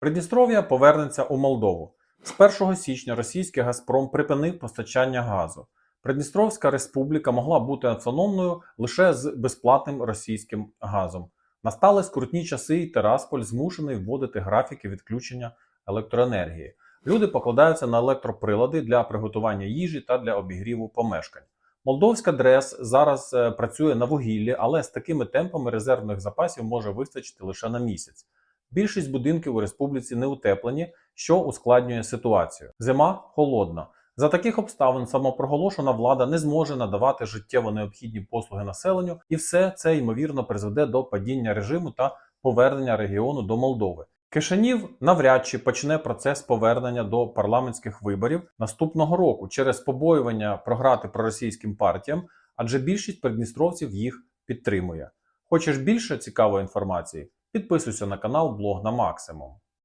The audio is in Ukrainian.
Придністров'я повернеться у Молдову. З 1 січня російський Газпром припинив постачання газу. Придністровська республіка могла бути автономною лише з безплатним російським газом. Настали скрутні часи, і Терасполь змушений вводити графіки відключення електроенергії. Люди покладаються на електроприлади для приготування їжі та для обігріву помешкань. Молдовська ДРЕС зараз е, працює на вугіллі, але з такими темпами резервних запасів може вистачити лише на місяць. Більшість будинків у республіці не утеплені, що ускладнює ситуацію. Зима холодна. За таких обставин самопроголошена влада не зможе надавати життєво необхідні послуги населенню, і все це ймовірно призведе до падіння режиму та повернення регіону до Молдови. Кишинів навряд чи почне процес повернення до парламентських виборів наступного року через побоювання програти проросійським партіям, адже більшість придністровців їх підтримує. Хочеш більше цікавої інформації? Підписуйся на канал Блог на максимум.